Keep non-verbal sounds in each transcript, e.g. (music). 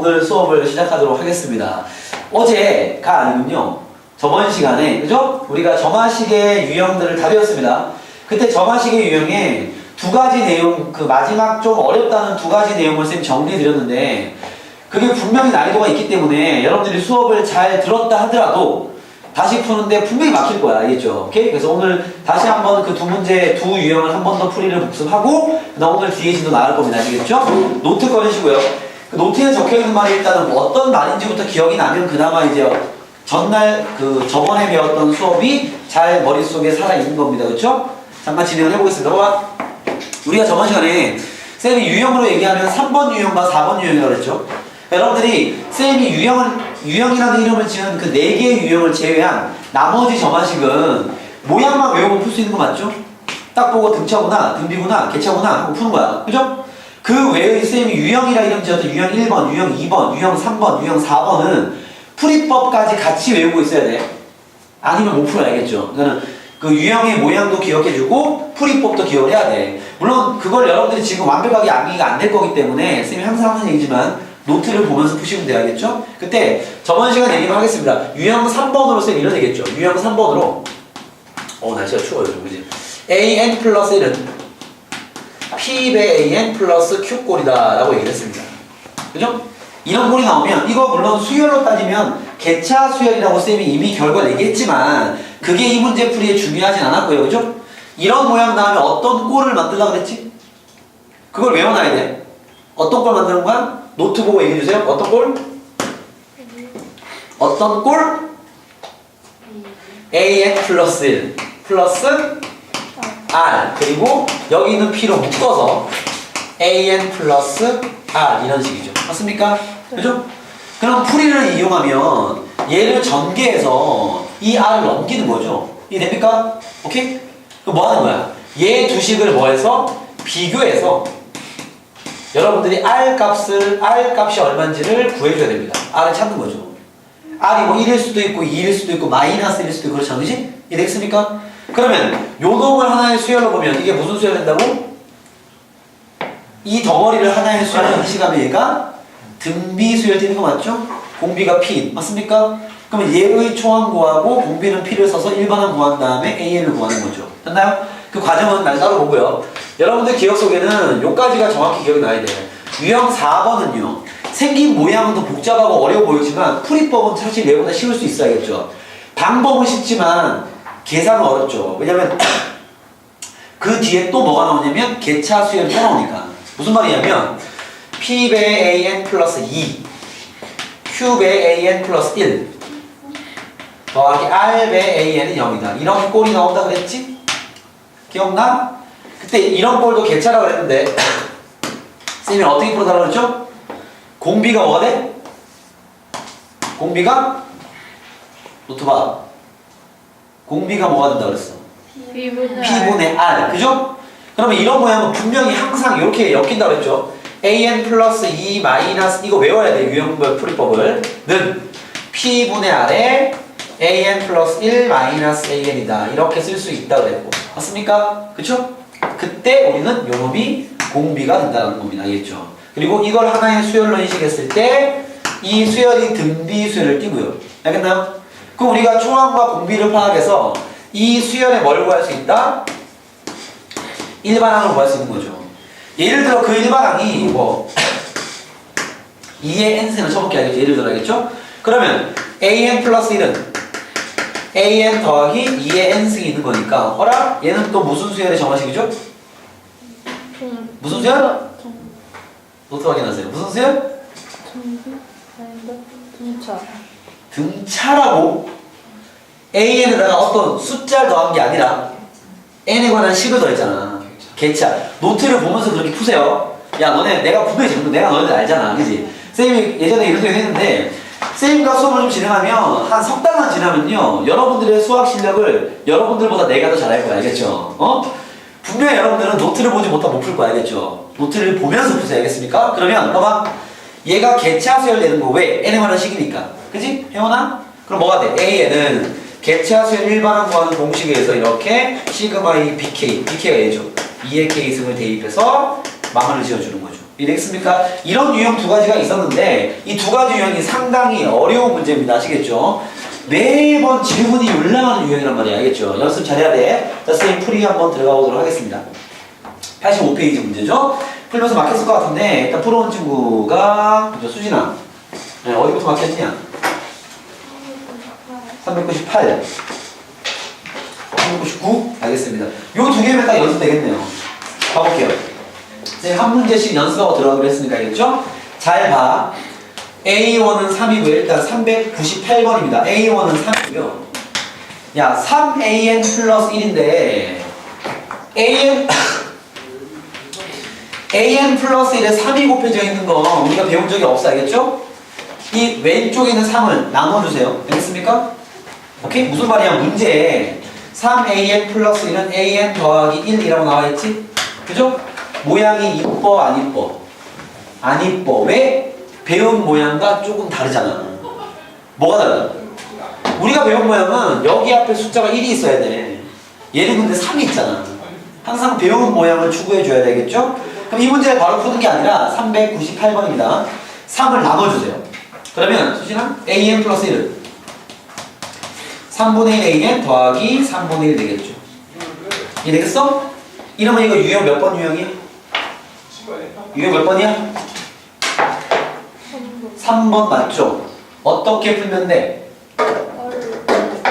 오늘 수업을 시작하도록 하겠습니다. 어제가 아니군요. 저번 시간에, 그죠? 우리가 점화식의 유형들을 다 배웠습니다. 그때 점화식의 유형에 두 가지 내용, 그 마지막 좀 어렵다는 두 가지 내용을 쌤 정리해 드렸는데, 그게 분명히 난이도가 있기 때문에 여러분들이 수업을 잘 들었다 하더라도 다시 푸는데 분명히 막힐 거야. 알겠죠? 오케이? 그래서 오늘 다시 한번 그 두 문제, 두 유형을 한 번 더 풀이를 복습하고, 그 다음 오늘 뒤에 진도 나갈 겁니다. 아시겠죠? 노트 꺼내시고요. 그 노트에 적혀 있는 말이 일단은 뭐 어떤 말인지부터 기억이 나면 그나마 이제 전날 그 저번에 배웠던 수업이 잘 머릿속에 살아 있는 겁니다. 그렇죠? 잠깐 진행을 해보겠습니다. 우리가 저번 시간에 쌤이 유형으로 얘기하면 3번 유형과 4번 유형이라고 그랬죠? 여러분들이 쌤이 유형을, 유형이라는 이름을 지은 그 4개의 유형을 제외한 나머지 점화식은 모양만 외우고 풀 수 있는 거 맞죠? 딱 보고 등차구나, 등비구나, 개차구나 하고 푸는 거야. 그죠? 그 외의 쌤이 유형이라 이름 지었던 유형 1번, 유형 2번, 유형 3번, 유형 4번은 풀이법까지 같이 외우고 있어야 돼. 아니면 못 풀어 알겠죠? 그러니까 그 유형의 모양도 기억해주고 풀이법도 기억을 해야 돼. 물론 그걸 여러분들이 지금 완벽하게 암기가 안 될 거기 때문에 쌤이 항상 하는 얘기지만 노트를 보면서 푸시면 돼야겠죠? 그때 저번 시간 얘기를 하겠습니다. 유형 3번으로 쌤 이런 얘기했죠. 유형 3번으로 어 날씨가 추워요 좀 그지? an 플러스 1은 p배 an 플러스 q꼴이다 라고 얘기를 했습니다. 그죠? 이런 꼴이 나오면 이거 물론 수열로 따지면 개차 수열이라고 쌤이 이미 결과 얘기했지만 그게 이 문제 풀이에 중요하진 않았고요. 그죠? 이런 모양 나오면 어떤 꼴을 만들려고 그랬지? 그걸 외워놔야 돼. 어떤 꼴 만드는 거야? 노트 보고 얘기해 주세요. 어떤 꼴? 어떤 꼴? an 플러스 1 플러스 r 그리고 여기 있는 p로 묶어서 an 플러스 r 이런 식이죠. 맞습니까? 그죠? 그럼 풀이를 이용하면 얘를 전개해서 이 r을 넘기는 거죠. 이해 됩니까? 오케이? 그럼 뭐 하는 거야? 얘 두 식을 뭐 해서 비교해서 여러분들이 r 값을 r 값이 얼마인지를 구해줘야 됩니다. r을 찾는 거죠. r이 뭐 1일 수도 있고 2일 수도 있고 마이너스 1일 수도 있고 그렇잖아. 그지? 이해되겠습니까? 그러면 요 놈을 하나의 수열로 보면 이게 무슨 수열 된다고? 이 덩어리를 하나의 수열로 인식하면 얘가 등비 수열 되는 거 맞죠? 공비가 p 맞습니까? 그러면 얘의 초항 구하고 공비는 p를 써서 일반항 구한 다음에 an을 구하는 거죠. 됐나요? 그 과정은 날 따로 보고요. 여러분들 기억 속에는 요까지가 정확히 기억이 나야 돼요. 유형 4번은요. 생긴 모양은 더 복잡하고 어려워 보이지만 풀이법은 사실 얘보다 쉬울 수 있어야겠죠. 방법은 쉽지만 계산은 어렵죠. 왜냐면 (clears throat) 그 뒤에 또 뭐가 나오냐면 개차 수열이 또 나오니까. 무슨 말이냐면 P배 AN 플러스 2 Q배 AN 플러스 1 더하기 R배 AN은 0이다. 이런 꼴이 나온다 그랬지? 기억나? 그때 이런 꼴도 개차라고 그랬는데 (clears throat) 쌤이 어떻게 풀어달라고 그랬죠? 공비가 뭐가 돼? 공비가 노트 봐. 공비가 뭐가 된다 그랬어? P분의 R. 그죠? 그러면 이런 모양은 분명히 항상 이렇게 엮인다 그랬죠? AN 플러스 2 마이너스 이거 외워야 돼 유형별 풀이법을 는 P분의 R에 AN 플러스 1 마이너스 AN이다 이렇게 쓸 수 있다 그랬고 맞습니까? 그쵸? 그때 우리는 요 놈이 공비가 된다는 겁니다 알겠죠? 그리고 이걸 하나의 수열로 인식했을 때 이 수열이 등비 수열을 띄고요 알겠나요? 그럼 우리가 초항과 공비를 파악해서 이 수열에 뭘 구할 수 있다? 일반항을 구할 수 있는 거죠. 예를 들어 그 일반항이 뭐 2의 n승을 쳐볼게 알겠죠? 예를 들어 알겠죠? 그러면 an 플러스 1은 an 더하기 2의 n승이 있는 거니까 어라? 얘는 또 무슨 수열의 정화식이죠? 무슨 수열? 노트 확인하세요. 무슨 수열? 진짜. 등차라고 an에다가 어떤 숫자를 더한 게 아니라 n에 관한 식을 더했잖아. 개차. 노트를 보면서 그렇게 푸세요. 야 너네 내가 분명히 지금 내가 너네들 알잖아. 그지? 쌤이 예전에 이런 얘기 했는데 쌤과 수업을 좀 진행하면 한 석 달만 지나면요 여러분들의 수학 실력을 여러분들보다 내가 더 잘할 거야. 알겠죠? 어? 분명히 여러분들은 노트를 보지 못하면 못풀 거야. 알겠죠? 노트를 보면서 푸세요. 알겠습니까? 그러면 봐봐. 얘가 개차 수열 내는 거 왜? n에 관한 식이니까. 그지? 혜원아? 그럼 뭐가 돼? a는 개차 수열 일반항 구하는 공식에 의해서 이렇게 시그마 2 bk bk가 얘죠 2의 k승을 대입해서 마무리를 지어주는 거죠 이해되겠습니까? 이런 유형 두 가지가 있었는데 이 두 가지 유형이 상당히 어려운 문제입니다. 아시겠죠? 매번 질문이 올라가는 유형이란 말이야. 알겠죠? 연습 잘해야 돼. 자, 선생님 풀이 한번 들어가 보도록 하겠습니다. 85페이지 문제죠? 풀면서 막혔을 것 같은데 일단 풀어온 친구가? 수진아 네, 어디부터 막혔냐? 398 399 알겠습니다. 요 두 개면 딱 연습되겠네요. 가볼게요. 네, 한 문제씩 연습하고 들어가기로 했으니까 알겠죠? 잘 봐. A1은 3이고요. 일단 398번입니다. A1은 3이고요. 야, 3AN 플러스 1인데 AN AN (laughs) 플러스 1에 3이 곱해져 있는 거 우리가 배운 적이 없어 알겠죠? 이 왼쪽에 있는 3을 나눠주세요. 알겠습니까? 오케이? 무슨 말이야? 문제에 3AN 플러스 1은 AN 더하기 1이라고 나와있지? 그죠? 모양이 이뻐 안 이뻐? 안 이뻐. 왜? 배운 모양과 조금 다르잖아. 뭐가 달라? 우리가 배운 모양은 여기 앞에 숫자가 1이 있어야 돼. 얘는 근데 3이 있잖아. 항상 배운 모양을 추구해 줘야 되겠죠? 그럼 이 문제 바로 푸는 게 아니라 398번입니다. 3을 나눠주세요. 그러면 수진아 AN 플러스 1은 3분의 1 AN 더하기 3분의 1 되겠죠. 이 되겠어? 이러면 이거 유형 몇 번 유형이야? 유형 몇 번이야? 3번 맞죠? 어떻게 풀면 돼?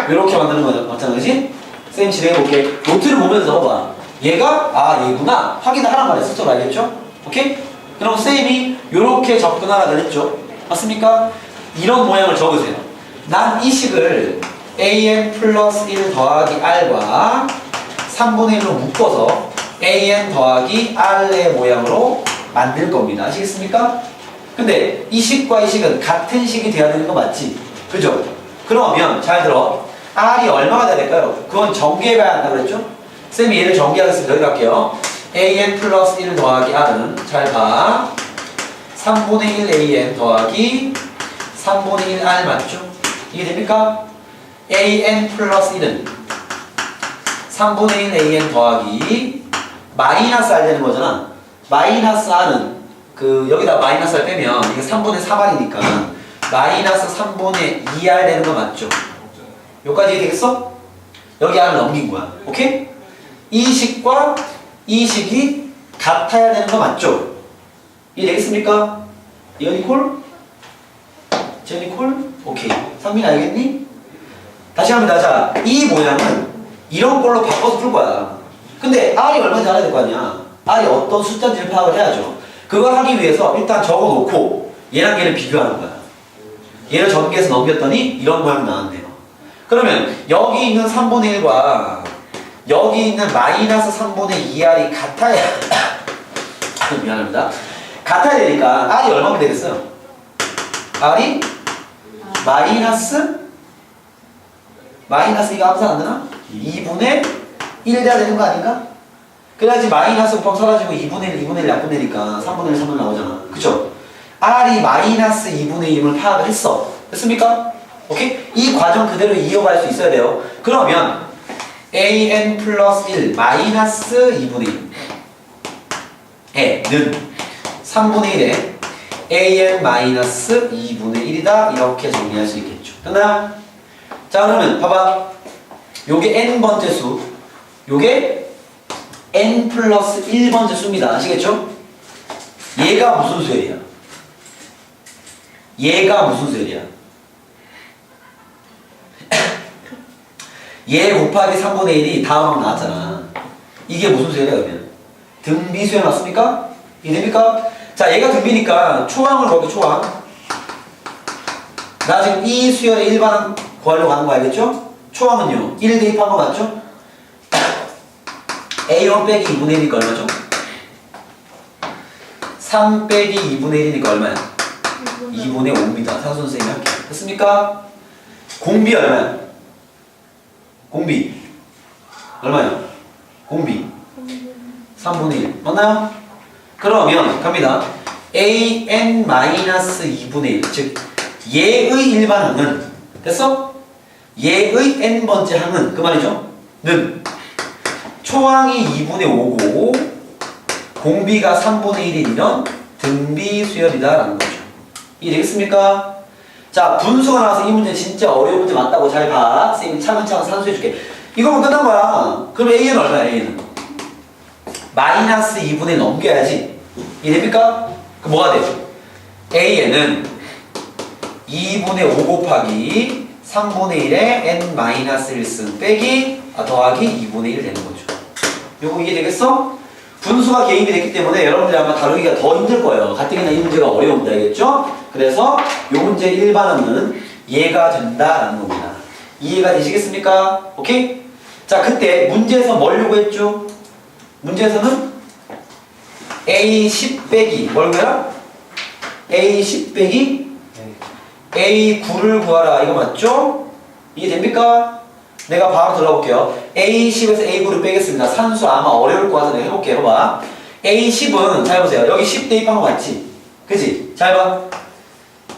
이렇게 만드는 거죠. 맞잖아, 그지? 쌤 진행해볼게. 노트를 보면서 봐. 얘가, 아, 얘구나. 확인을 하란 말이야. 스스로 알겠죠? 오케이? 그럼 쌤이 이렇게 접근하라 그랬죠? 맞습니까? 이런 모양을 적으세요. 난 이 식을 an 플러스 1 더하기 r과 3분의 1로 묶어서 an 더하기 r의 모양으로 만들 겁니다. 아시겠습니까? 근데 이 식과 이 식은 같은 식이 돼야 되는 거 맞지? 그죠? 그러면 잘 들어. r이 얼마가 돼야 될까요? 그건 전개해봐야 한다고 그랬죠? 쌤이 얘를 전개하겠습니다. 여기 갈게요. an 플러스 1 더하기 r은 잘 봐. 3분의 1 an 더하기 3분의 1 r 맞죠? 이게 됩니까? An 플러스 1은 3분의 1 an 더하기 마이너스 r 되는 거잖아. 마이너스 r은 그 여기다 마이너스 r 빼면 이게 3분의 3r이니까 마이너스 3분의 2r 되는 거 맞죠? 여기까지 되겠어? 여기 r을 넘긴 거야. 오케이? 이 식과 이 식이 같아야 되는 거 맞죠? 이해 되겠습니까? 이언이콜? 제니콜? 오케이. 상민 알겠니? 다시 합니다. 자, 이 모양은 이런 걸로 바꿔서 풀 거야. 근데 R이 얼마인지 알아야 될 거 아니야. R이 어떤 숫자인지를 파악을 해야죠. 그걸 하기 위해서 일단 적어 놓고 얘랑 얘를 비교하는 거야. 얘를 전개해서 넘겼더니 이런 모양 나왔네요. 그러면 여기 있는 3분의 1과 여기 있는 마이너스 3분의 2R이 같아야 (coughs) 미안합니다. 같아야 되니까 R이 얼마면 되겠어요? R이 마이너스 마이너스 이거 암산 안 되나? 2분의 1 돼야 되는 거 아닌가? 그래야지 마이너스 곱하기 사라지고 2분의 1, 2분의 1 약분되니까 3분의 1, 3분의 1 나오잖아. 그쵸? R이 마이너스 2분의 1임을 파악을 했어. 됐습니까? 오케이? 이 과정 그대로 이어갈 수 있어야 돼요. 그러면 an 플러스 1 마이너스 2분의 1에는 3분의 1에 an 마이너스 2분의 1이다 이렇게 정리할 수 있겠죠. 됐나요? 자 그러면 봐봐. 요게 n번째 수, 요게 n 플러스 1번째 수입니다. 아시겠죠? 얘가 무슨 수열이야? 얘가 무슨 수열이야? (coughs) 얘 곱하기 3분의 1이 다음하고 나왔잖아. 이게 무슨 수열이야 그러면? 등비 수열 맞습니까? 이해됩니까? 자 얘가 등비니까 초항을 거기 초항. 나 지금 이 수열의 일반은 구하려고 하는 거 알겠죠? 초항은요. 1 대입한 거 맞죠? A1 빼기 2분의 1이니까 얼마죠? 3 빼기 2분의 1이니까 얼마야? 2분의 5입니다. 사수 선생님이 할게요. 됐습니까? 공비 얼마야? 공비 얼마야? 공비 3분의 1 맞나요? 그러면 갑니다. an-2분의 1, 즉 얘의 일반항은 됐어? 얘의 n번째 항은 그 말이죠? 는 초항이 2분의 5고 공비가 3분의 1이면 등비 수열이다라는 거죠. 이해되겠습니까? 자, 분수가 나와서 이 문제 진짜 어려운 문제 맞다고 잘 봐. 선생님이 차근차근 산수해줄게. 이거면 끝난 거야. 그럼 A는 얼마야, A는? 마이너스 2분의 넘겨야지. 이해됩니까? 그럼 뭐가 돼? A에는 2분의 5 곱하기 3분의 1의 n 마이너스 1승 빼기 아, 더하기 2분의 1 되는 거죠. 요거 이해되겠어? 분수가 개입이 됐기 때문에 여러분들이 아마 다루기가 더 힘들 거예요. 가뜩이나 이 문제가 어려운 문제 알겠죠? 그래서 요 문제 일반어는 이해가 된다라는 겁니다. 이해가 되시겠습니까? 오케이? 자, 그때 문제에서 뭘 요구했죠? 문제에서는 A10 빼기 뭘까요? A10 빼기 A9를 구하라 이거 맞죠? 이해됩니까? 내가 바로 들어볼게요. A10에서 A9를 빼겠습니다. 산수 아마 어려울 것 같아서 내가 해볼게요. 봐. A10은 잘 보세요. 여기 10 대입한 거 맞지? 그지? 잘 봐.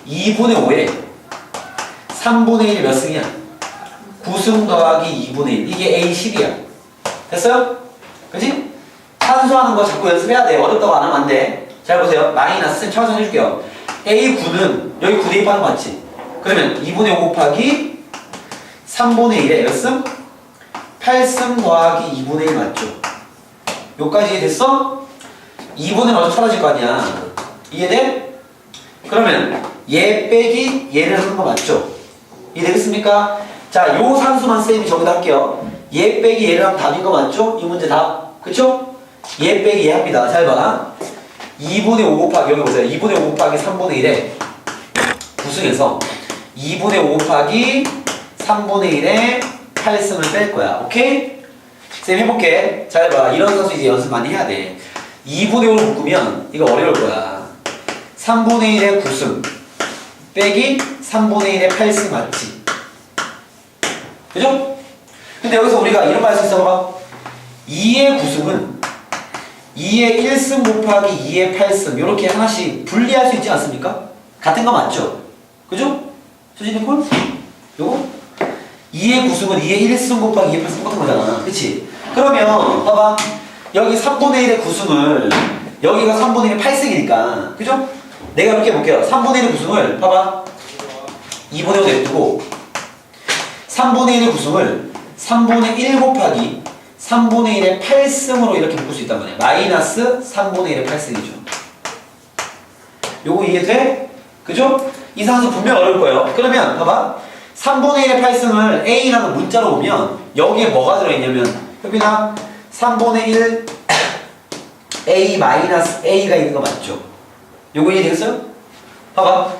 2분의 5에 3분의 1이 몇 승이야? 9승 더하기 2분의 1. 이게 A10이야. 됐어요? 그지? 산수하는 거 자꾸 연습해야 돼. 어렵다고 안 하면 안 돼. 잘 보세요. 마이너스 차선 해줄게요. A9는 여기 9 대입하는 거 맞지? 그러면 2분의 5 곱하기 3분의 1에 몇 승? 8승 더하기 2분의 1 맞죠? 여기까지 이해됐어? 2분의 1 어차피 사라질 거 아니야. 이해돼? 그러면 얘 빼기 얘를 하는 거 맞죠? 이해되겠습니까? 자, 요 산수만 쌤이 저기다 할게요. 얘 빼기 얘를 하면 답인 거 맞죠? 이 문제 답. 그쵸? 얘 빼기 얘 합니다. 잘 봐. 2분의 5 곱하기 여기 보세요. 2분의 5 곱하기 3분의 1에 9승에서 2분의 5 곱하기 3분의 1에 8승을 뺄 거야. 오케이? 쌤 해볼게. 잘 봐. 이런 선수 이제 연습 많이 해야 돼. 2분의 5를 묶으면 이거 어려울 거야. 3분의 1에 9승 빼기 3분의 1에 8승 맞지? 그죠? 근데 여기서 우리가 이런 말할수 있어 봐. 2의 9승은 2의 1승 곱하기 2의 8승 이렇게 하나씩 분리할 수 있지 않습니까? 같은 거 맞죠? 그죠? 수진이 콜? 요거? 2의 9승은 2의 1승 곱하기 2의 8승 똑같은 거잖아 그치? 그러면 봐봐 여기 3분의 1의 9승을 여기가 3분의 1의 8승이니까 그죠? 내가 이렇게 해볼게요 3분의 1의 9승을 봐봐 2분의 5 냅두고 3분의 1의 9승을 3분의 1 곱하기 3분의 1의 8승으로 이렇게 묶을 수 있단 말이야. 마이너스 3분의 1의 8승이죠. 요거 이해돼? 그죠? 이 산수 분명 어려울 거예요. 그러면 봐봐. 3분의 1의 8승을 A라는 문자로 오면 여기에 뭐가 들어있냐면 효빈아 3분의 1 (coughs) A 마이너스 A가 있는 거 맞죠? 요거 이해되겠어요? 봐봐.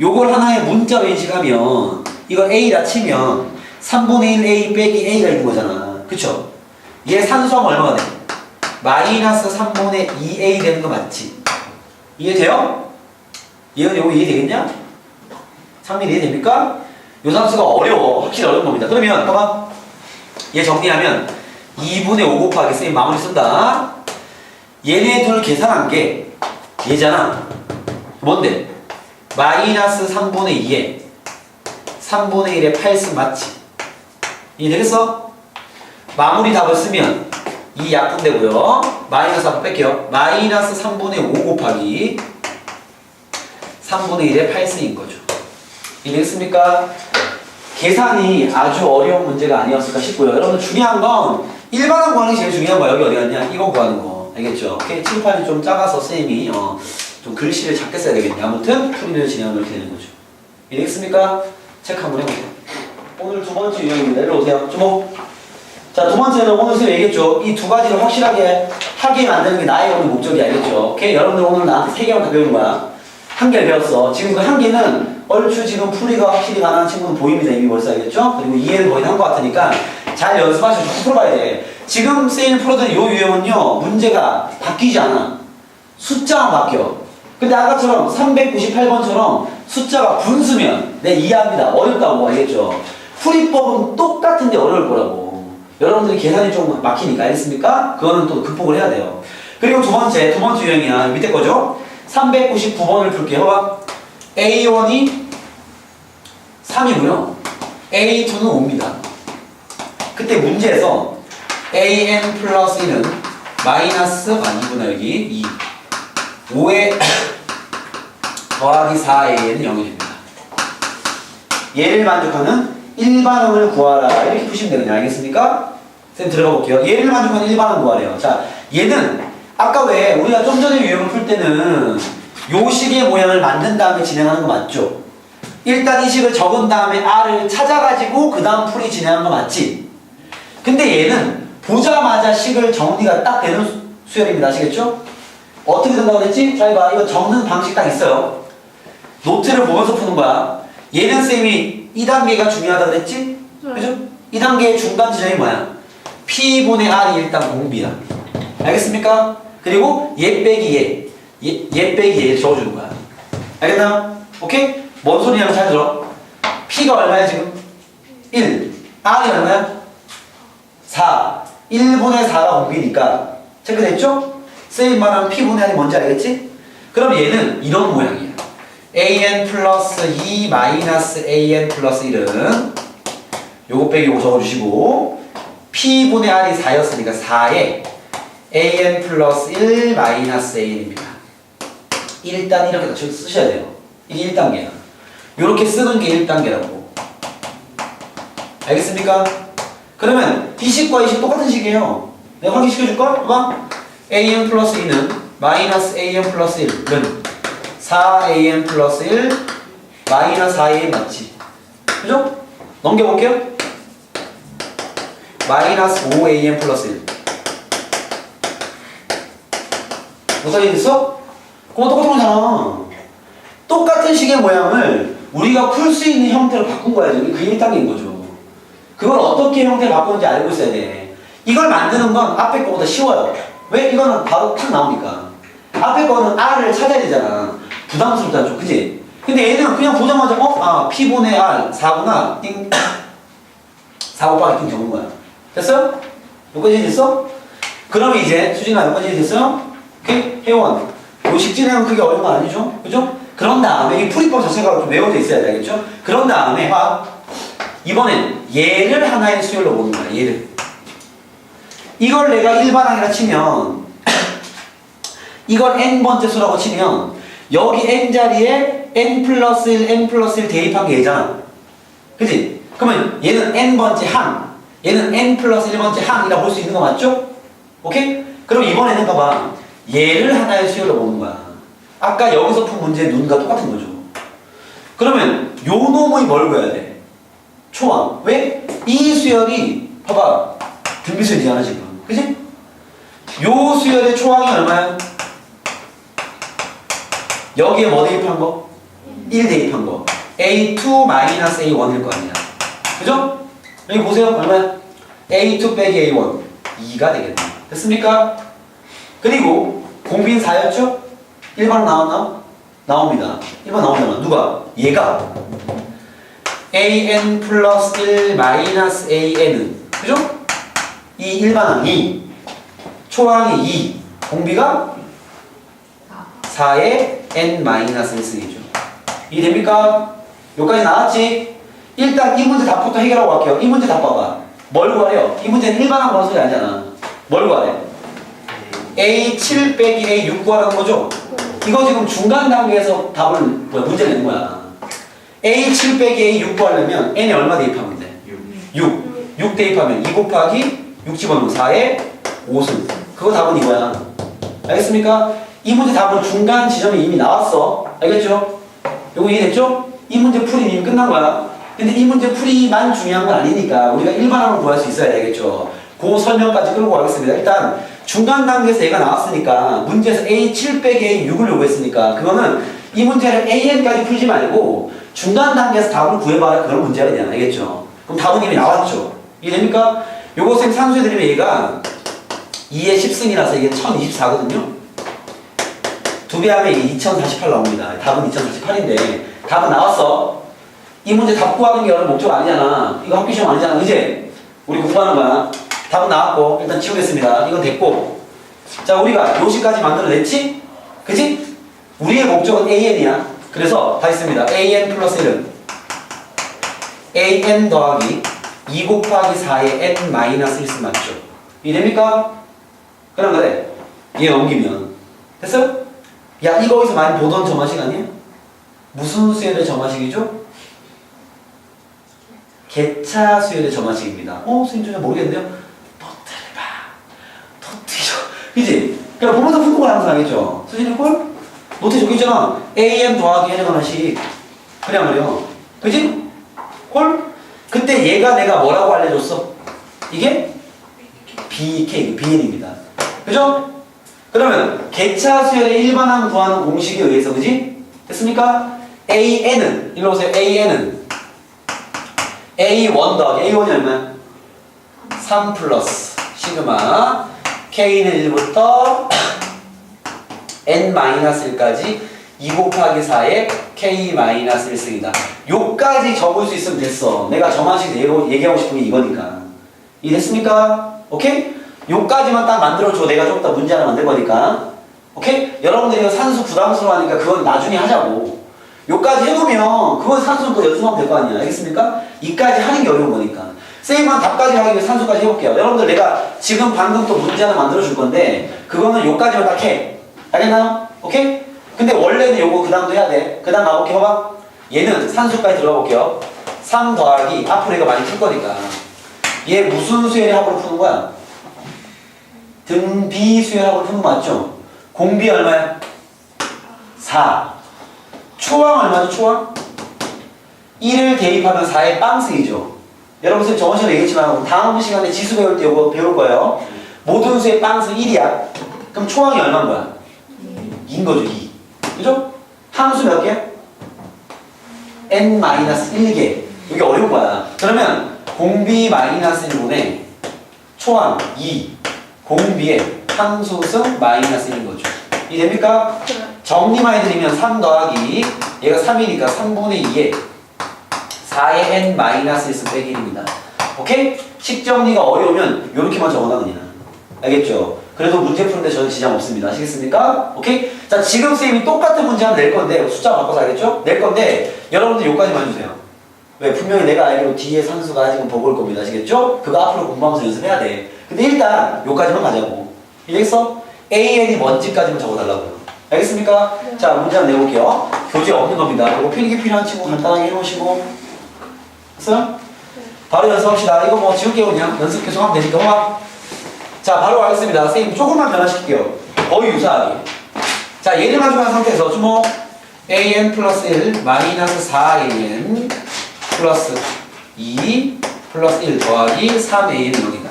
요걸 하나의 문자로 인식하면 이걸 A라 치면 3분의 1 A 빼기 A가 있는 거잖아. 그쵸? 얘 산수하면 얼마가 돼? 마이너스 3분의 2A 되는 거 맞지? 이해돼요? 얘는 요거 이해되겠냐? 상민 이해됩니까? 요 산수가 어려워. 확실히 어려운 겁니다. 그러면 봐봐. 얘 정리하면 2분의 5 곱하기 쌤 마무리 쓴다. 얘네 둘 계산한 게 얘잖아. 뭔데? 마이너스 3분의 2에 3분의 1의 8승 맞지? 이해되겠어? 마무리 답을 쓰면 이 약분되고요. 마이너스 한번 뺄게요. 마이너스 3분의 5 곱하기 3분의 1의 8승인 거죠. 이해됐습니까? 계산이 아주 어려운 문제가 아니었을까 싶고요. 여러분 중요한 건 일반항 구하는 게 제일 중요한 거야. 여기 어디 갔냐? 이거 구하는 거. 알겠죠? 칠판이 좀 작아서 쌤이 어, 좀 글씨를 작게 써야 되겠네. 아무튼 풀이를 진행하면 이렇게 되는 거죠. 이해됐습니까? 체크 한번 해보세요. 오늘 두 번째 유형입니다. 이리 오세요. 주목. 자, 두 번째는 오늘 선생님 얘기했죠. 이 두 가지를 확실하게 하게 만드는 게 나의 오늘 목적이 알겠죠. 오케이? 여러분들 오늘 나한테 세 개만 더 배우는 거야. 한 개를 배웠어. 지금 그 한 개는 얼추 지금 풀이가 확실히 가능한 친구는 보입니다. 이미 벌써 알겠죠? 그리고 이해를 거의 한 것 같으니까 잘 연습하시고 쭉 풀어봐야 돼. 지금 쌤이 풀어둔 요 유형은요, 문제가 바뀌지 않아. 숫자만 바뀌어. 근데 아까처럼 398번처럼 숫자가 분수면 내 이해합니다. 어렵다고 알겠죠? 풀이법은 똑같은데 어려울 거라고. 여러분들이 계산이 좀 막히니까 알겠습니까? 그거는 또 극복을 해야 돼요. 그리고 두 번째, 두 번째 유형이야. 밑에 거죠? 399번을 풀게요. 봐봐. A1이 3이고요. A2는 5입니다. 그때 문제에서 AN 플러스 1은 마이너스 아 2분의 여기 2 5의 (coughs) 더하기 4a는 0이 됩니다. 얘를 만족하는 일반항을 구하라 이렇게 푸시면 되거든요. 알겠습니까? 쌤 들어가 볼게요. 얘를 만족하는 일반항 구하래요. 자, 얘는 아까 왜 우리가 좀 전에 유형을 풀 때는 요 식의 모양을 만든 다음에 진행하는 거 맞죠? 일단 이 식을 적은 다음에 R을 찾아가지고 그 다음 풀이 진행하는 거 맞지? 근데 얘는 보자마자 식을 정리가 딱 되는 수- 수열입니다. 아시겠죠? 어떻게 된다고 그랬지? 자, 이봐. 이거 적는 방식 딱 있어요. 노트를 보면서 푸는 거야. 얘는 쌤이 2단계가 중요하다 그랬지? 네. 그죠? 2단계의 중간 지점이 뭐야? P분의 R이 일단 공비야. 알겠습니까? 그리고 얘 빼기 얘. 얘, 얘 빼기 얘 적어주는 거야. 알겠나? 오케이? 뭔 소리냐면 잘 들어. P가 얼마야 지금? 1. R이 얼마야? 4. 1분의 4가 공비니까. 체크됐죠? 말하는 P분의 R이 뭔지 알겠지? 그럼 얘는 이런 모양이야. An 플러스 2 마이너스 an 플러스 1은 요거 빼기 요거 적어주시고 p분의 r이 4였으니까 4에 an 플러스 1 마이너스 an입니다. 일단 이렇게 다 쓰셔야 돼요. 이게 1단계야. 요렇게 쓰는 게 1단계라고. 알겠습니까? 그러면 이 식과 이 식 똑같은 식이에요. 내가 확인시켜줄까? 봐봐. an 플러스 2는 마이너스 an 플러스 1은 4an 플러스 1 마이너스 4an 맞지? 그죠? 넘겨볼게요. 마이너스 5an 플러스 1 무슨 일 있어? 그거 똑같은 거잖아. 똑같은 식의 모양을 우리가 풀 수 있는 형태로 바꾼 거야. 저기 그게 1단계인 거죠. 그걸 어떻게 형태를 바꾸는지 알고 있어야 돼. 이걸 만드는 건 앞에 거보다 쉬워요. 왜? 이거는 바로 탁 나오니까. 앞에 거는 R을 찾아야 되잖아. 부담스럽잖아, 좀. 그지? 근데 얘는 그냥 보자마자, 어? 아, P분의 R, 4구나. 띵. 4 곱하기 띵 적은 거야. 됐어요? 여기까지 됐어? 그럼 이제, 수진아, 여기까지 됐어요? 오케이? 회원. 요식 진행은 그게 어려운 거 아니죠? 그죠? 그런 다음에 이 풀이법 자체가 좀 외워져 있어야 되겠죠? 그런 다음에, 화 이번엔 얘를 하나의 수열로 보는 거야, 얘를. 이걸 내가 일반항이라 치면, (coughs) 이걸 n번째 수라고 치면, 여기 n 자리에 n 플러스 1, n 플러스 1 대입한 게 얘잖아. 그지? 그러면 얘는 n번째 항, 얘는 n 플러스 1번째 항이라 볼수 있는 거 맞죠? 오케이? 그럼 이번에는 봐봐. 얘를 하나의 수열로 보는 거야. 아까 여기서 푼 문제의 눈과 똑같은 거죠. 그러면 요 놈의 뭘 구해야 돼? 초항. 왜? 이 수열이 봐봐. 등비수열이잖아 지금. 그지? 요 수열의 초항이 얼마야? 여기에 뭐 대입한 거? 1 대입한 거. A2 마이너스 A1일 거 아니야. 그죠? 여기 보세요. 얼마야? A2 빼기 A1. 2가 되겠네. 됐습니까? 그리고 공빈 4였죠? 1번 나왔나? 나옵니다. 1번 나오잖아. 누가? 얘가. an 플러스 1 마이너스 an은 그죠? 이 일반항 2 초항이 2 공비가 4의 n 마이너스 1승이죠 이해됩니까? 여기까지 나왔지? 일단 이 문제 답부터 해결하고 갈게요 이 문제 답 봐봐 뭘 구하래요? 이 문제는 일반항 구하는 소리 아니잖아 뭘 구하래? a7 빼기 a6 구하라는 거죠? 이거 지금 중간 단계에서 답을 뭐야, 문제 내는 거야 A7 빼기 A6 구하려면 N에 얼마 대입하면 돼? 6. 6 대입하면 2 곱하기 6 집어넣으면 4에 5승. 그거 답은 이거야. 알겠습니까? 이 문제 답은 중간 지점이 이미 나왔어. 알겠죠? 요거 이해됐죠? 이 문제 풀이 이미 끝난 거야. 근데 이 문제 풀이만 중요한 건 아니니까 우리가 일반항을 구할 수 있어야 되겠죠. 그 설명까지 끌고 가겠습니다. 일단 중간 단계에서 얘가 나왔으니까 문제에서 A7 빼기 A6을 요구했으니까 그거는 이 문제를 AN까지 풀지 말고 중간 단계에서 답을 구해봐라 그런 문제가 되냐 알겠죠? 그럼 답은 이미 나왔죠? 이해됩니까? 요거 쌤 산수해드리면 얘가 2의 10승이라서 이게 1024거든요? 두 배 하면 2048 나옵니다. 답은 2048인데 답은 나왔어. 이 문제 답 구하는 게 오늘 목적 아니잖아. 이거 학교 시험 아니잖아. 이제 우리 공부하는 거야. 답은 나왔고 일단 지우겠습니다. 이건 됐고 자 우리가 요시까지 만들어냈지? 그지? 우리의 목적은 AN이야. 그래서 다 있습니다. AN 플러스 1은 AN 더하기 2 곱하기 4의 N 마이너스 1승 맞죠? 이해됩니까? 그럼 그래. 얘 넘기면 됐어요? 야 이거 어디서 많이 보던 저만 시간이야? 무슨 수열의 점화식이죠? 개차 수열의 점화식입니다. 어, 선생님 전혀 모르겠는데요? 노트를 봐. 노트죠. 그지? 그러니까 보면서 푸는 걸 항상 하겠죠. 수진이 꼴? 노트 저기 있잖아. AM 더하기 N의 하나씩. 안 그래요? 그지? 꼴? 그때 얘가 내가 뭐라고 알려줬어? 이게 BK, BN입니다. 그죠? 그러면 개차 수열의 일반항 구하는 공식에 의해서 그지? 됐습니까? AN은 일로 오세요. AN은 A1 더하기 A1이 얼마야? 3 플러스 시그마 K는 1부터 N-1까지 2 곱하기 4의 K-1승이다. 요까지 적을 수 있으면 됐어. 내가 저만식 얘기하고 싶은 게 이거니까. 이해됐습니까? 오케이? 요까지만 딱 만들어줘. 내가 좀 이따 문제 하나 만들 거니까. 오케이? 여러분들이 산수 부담스러워하니까 그건 나중에 하자고. 요까지 해놓으면 그건 산수는 또 연습하면 될 거 아니야. 알겠습니까? 이까지 하는 게 어려운 거니까. 쌤은 답까지 하기 위해 산수까지 해볼게요. 여러분들 내가 지금 방금 또 문제 하나 만들어 줄 건데 그거는 요까지만 딱 해. 알겠나요? 오케이? 근데 원래는 요거 그 다음도 해야 돼. 그 다음 나볼게 봐봐. 얘는 산수까지 들어가 볼게요. 3 더하기 앞으로 이거 많이 풀 거니까. 얘 무슨 수열의 합으로 푸는 거야? 등비 수열합으로 푸는 거 맞죠? 공비 얼마야? 4. 초항 얼마죠? 초항? 1을 대입하면 4의 빵승이죠. 여러분 선생님 저번 시간에 얘기했지만 다음 시간에 지수 배울 때 이거 배울 거예요. 모든 수의 빵승 1이야. 그럼 초항이 얼마인 거야? 2인 거죠, 2. 그죠? 함수 몇 개? n-1개. 이게 어려운 거야. 그러면 공비 마이너스 1분의 초항 2. 공비의 함수승 마이너스 1인 거죠. 이해됩니까? 정리만 해드리면 3 더하기 얘가 3이니까 3분의 2에 4의 n 마이너스 1승 빼기 1입니다. 오케이? 식정리가 어려우면 이렇게만 적어놔 그냥. 알겠죠? 그래도 문제 푸는데 저는 지장 없습니다. 아시겠습니까? 오케이? 자 지금 쌤이 똑같은 문제 하나 낼 건데 숫자 바꿔서 알겠죠? 낼 건데 여러분들 요까지만 해주세요. 왜? 분명히 내가 알기로 뒤에 산수가 지금 보고 올 겁니다. 아시겠죠? 그거 앞으로 공부하면서 연습해야 돼. 근데 일단 요까지만 가자고. 이해했어? AN이 뭔지까지만 적어달라고요. 알겠습니까? 네. 자, 문제 한번 내볼게요. 교재 없는 겁니다. 이거 필기 필요한 친구 간단하게 해놓으시고. 됐어요? 바로 연습합시다. 이거 뭐 지울게요, 그냥. 연습 계속 하면 되니까. 봐. 자, 바로 가겠습니다. 선생님, 조금만 변화시킬게요. 거의 유사하게. 자, 얘를 가져간 상태에서 주목. AN 플러스 1 마이너스 4AN 플러스 2 플러스 1 더하기 3AN 여기다.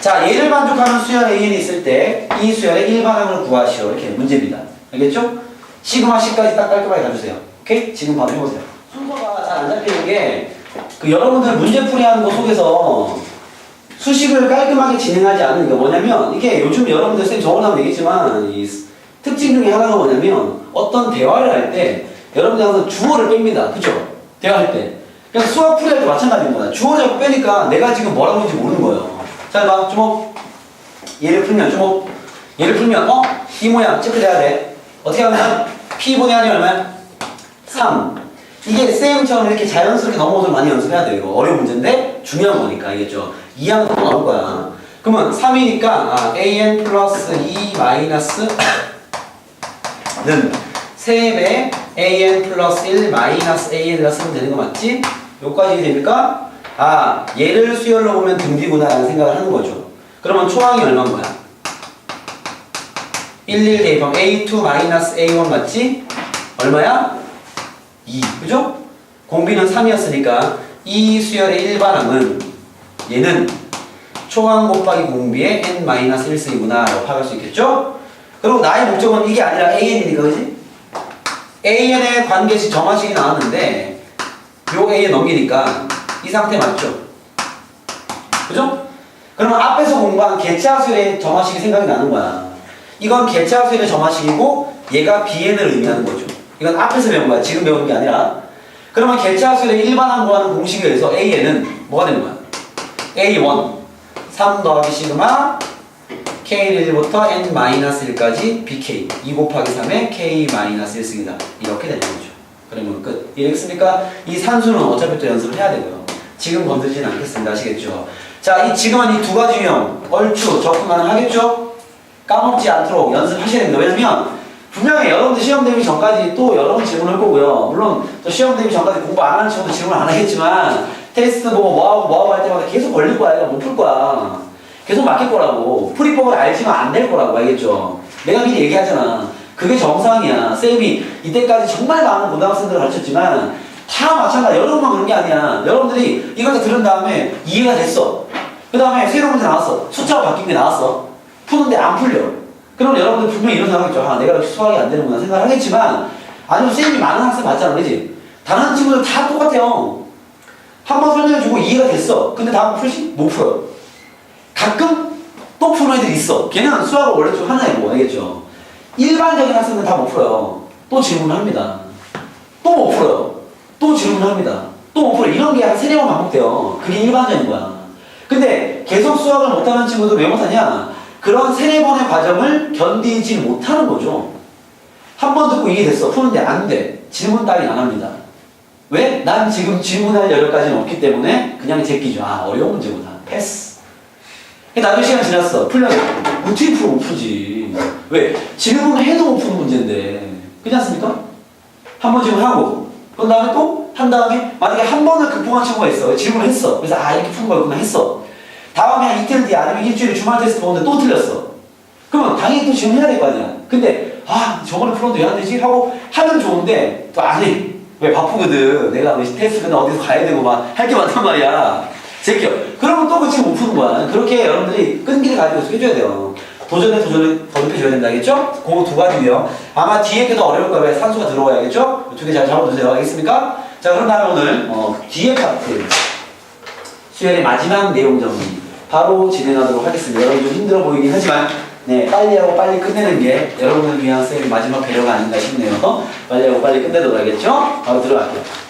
자, 얘를 만족하는 수열 AN이 있을 때 이 수열의 일반항을 구하시오. 이렇게 문제입니다. 알겠죠? 시그마 C까지 딱 깔끔하게 가주세요. 오케이? 지금 바로 해보세요. 순서가 잘 안 잡히는 게, 그 여러분들 문제풀이 하는 거 속에서 수식을 깔끔하게 진행하지 않는 게 뭐냐면, 이게 요즘 여러분들 쌤 저번에 얘기했지만, 이 특징 중에 하나가 뭐냐면, 어떤 대화를 할 때, 여러분들 항상 주어를 뺍니다. 그죠? 대화할 때. 그냥 수학 풀이할 때 마찬가지인 거야. 주어 자꾸 빼니까 내가 지금 뭐라고 하는지 모르는 거예요. 자, 봐. 주목. 얘를 풀면, 주목. 얘를 풀면, 어? 이 모양 체크돼야 돼. 어떻게 하면? P분의 한이 얼마야? 3. 이게 쌤처럼 이렇게 자연스럽게 넘어오서 많이 연습해야 돼요. 이거 어려운 문제인데 중요한 거니까 알겠죠? 2항 또 나올 거야. 그러면 3이니까 아, an 플러스 2 마이너스 (coughs) 는 3배 an 플러스 1 마이너스 an이라 쓰면 되는 거 맞지? 요까지 됩니까? 아 얘를 수열로 보면 등비구나 라는 생각을 하는 거죠. 그러면 초항이 얼마인 거야? 1, 1 대입하면 a2 마이너스 a1 맞지? 얼마야? 2 그죠? 공비는 3이었으니까 이 수열의 일반항은 얘는 초항 곱하기 공비의 n-1승이구나 라고 파악할 수 있겠죠? 그리고 나의 목적은 이게 아니라 an이니까 그지? An의 관계식 점화식이 나왔는데 요 a에 넘기니까 이 상태 맞죠? 그죠? 그러면 앞에서 공부한 개체하수의 점화식이 생각이 나는 거야 이건 개체하수의 점화식이고 얘가 bn을 의미하는 거죠 이건 앞에서 배운 거야 지금 배우는 게 아니라 그러면 개체하수의 일반항 구하는 공식에 의해서 an은 뭐가 되는 거야? a1 3 더하기 시그마 K는 1부터 N-1까지 BK 2 곱하기 3의 K-1승이다 이렇게 되는 거죠 그러면 끝 이해했습니까? 이 산수는 어차피 또 연습을 해야 되고요 지금 건드리진 않겠습니다 아시겠죠? 자, 이 지금은 이두 가지 유형 얼추 접근 가능하겠죠? 까먹지 않도록 연습하셔야 됩니다 왜냐면 분명히 여러분들 시험 대비 전까지 또 여러 번 질문할 거고요. 물론 또 시험 대비 전까지 공부 안 하는 친구도 질문 안 하겠지만 테스트 보고 뭐하고 뭐하고 할 때마다 계속 걸릴 거야. 못 풀 거야. 계속 맡길 거라고. 풀이법을 알지만 안 될 거라고 알겠죠? 내가 미리 얘기하잖아. 그게 정상이야. 쌤이 이때까지 정말 많은 고등학생들을 가르쳤지만 다 마찬가지. 여러분만 그런 게 아니야. 여러분들이 이걸 다 들은 다음에 이해가 됐어. 그 다음에 새로운 문제 나왔어. 숫자가 바뀐 게 나왔어. 푸는데 안 풀려. 그럼 여러분들 분명히 이런 생각하겠죠. 아, 내가 역시 수학이 안 되는구나 생각을 하겠지만 아니면 쌤이 많은 학생 봤잖아. 그지? 다른 친구들 다 똑같아요. 한 번 설명해주고 이해가 됐어. 근데 다음 풀지? 못 풀어요. 가끔 또 푸는 애들이 있어. 걔는 수학을 원래 좀 하나 해고 알겠죠? 일반적인 학생은 다못 풀어요. 또 질문을 합니다. 또 못 풀어요. 또 질문을 합니다. 또 못 풀어요. 이런 게 한 세네 번 반복돼요. 그게 일반적인 거야. 근데 계속 수학을 못하는 친구들 왜 못하냐? 그런 세네 번의 과정을 견디지 못하는 거죠. 한 번 듣고 이해됐어. 푸는데 안 돼. 질문 따위 안 합니다. 왜? 난 지금 질문할 여력까지는 없기 때문에 그냥 제끼죠. 아, 어려운 문제구나. 패스. 나중에 시간 지났어. 풀려서 어떻게 풀어 못 풀지. 왜? 질문을 해도 못 푸는 문제인데. 그렇지 않습니까? 한 번 질문 하고 그 다음에 또 한 다음에 만약에 한 번을 극복한 친구가 있어. 질문을 했어. 그래서 아 이렇게 푸는 거였구나 했어. 다음에 한 이틀 뒤에 아니면 일주일에 주말 테스트 보는데 또 틀렸어. 그러면 당연히 또 질문해야 될 거 아니야. 근데 아 저번에 왜안 되지? 하고 하면 좋은데 또 안 해. 왜 바쁘거든. 내가 왜 테스트 끝나 어디서 가야 되고 막 할 게 많단 말이야. 제껴. 그러면 또그 친구 못 푸는 거야. 그렇게 여러분들이 끈기를 가지고 해줘야 돼요. 도전에 도전을 거듭해줘야 된다겠죠? 그거 두 가지고요. 아마 뒤에 게 더 어려울 거예요. 산수가 들어와야겠죠? 두 개 잘 잡아두세요. 알겠습니까? 자, 그럼 다음에 오늘 어, 뒤에 파트 수열의 마지막 내용 정리 바로 진행하도록 하겠습니다. 여러분 좀 힘들어 보이긴 하지만 네, 빨리 하고 빨리 끝내는 게 여러분을 위한 쌤의 마지막 배려가 아닌가 싶네요. 빨리 하고 빨리 끝내도록 하겠죠? 바로 들어갈게요.